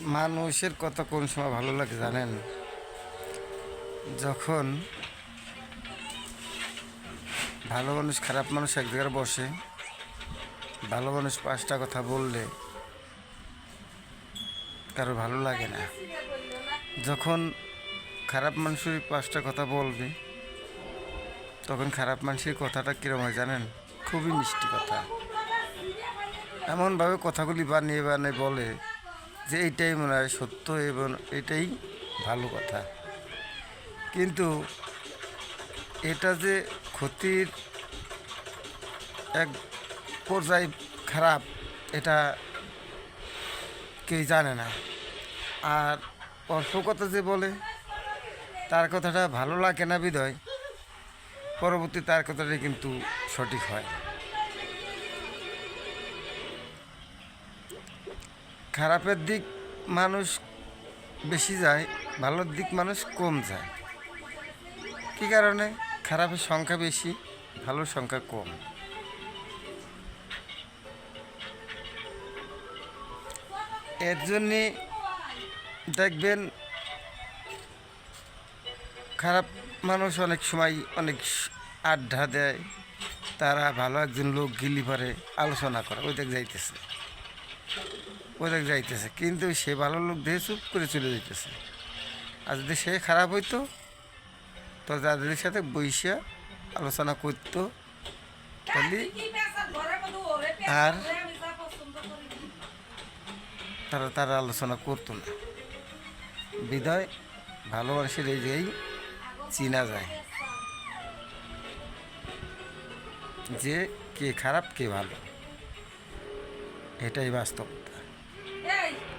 মানুষের কথা কোন সময় ভালো লাগে জানেন? যখন ভালো মানুষ, খারাপ মানুষ এক জায়গায় বসে, ভালো মানুষ পাঁচটা কথা বললে কারও ভালো লাগে না। যখন খারাপ মানুষের পাঁচটা কথা বলবে, তখন খারাপ মানুষের কথাটা কীরকম হয় জানেন? খুবই মিষ্টি কথা। এমনভাবে কথাগুলি বানিয়ে বানিয়ে বলে যে এইটাই মনে হয় সত্য এবং এটাই ভালো কথা। কিন্তু এটা যে ক্ষতির এক পর্যায়ে খারাপ, এটা কেউ জানে না। আর অল্প কথা যে বলে, তার কথাটা ভালো লাগে না বিদয় পরবর্তী তার কথাটাই কিন্তু সঠিক হয়। খারাপের দিক মানুষ বেশি যায়, ভালোর দিক মানুষ কম যায়। কী কারণে? খারাপের সংখ্যা বেশি, ভালোর সংখ্যা কম। এর জন্যে দেখবেন, খারাপ মানুষ অনেক সময় অনেক আড্ডা দেয়, তারা ভালো একজন লোক গিলি পারে আলোচনা করে, ওই দেখ যাইতেছে। ওই দেখ যাইতেছে। কিন্তু সে ভালো লোক দেখে চুপ করে চলে যাইতেছে। আর যদি সে খারাপ হইতো তো যাদের সাথে বইসা আলোচনা করতো তাহলে আর তারা তারা আলোচনা করতো না। বিদায় ভালো মানুষের এই জায়গায় চিনা যায়। যে কে খারাপ কে ভালো। এটাই বাস্তব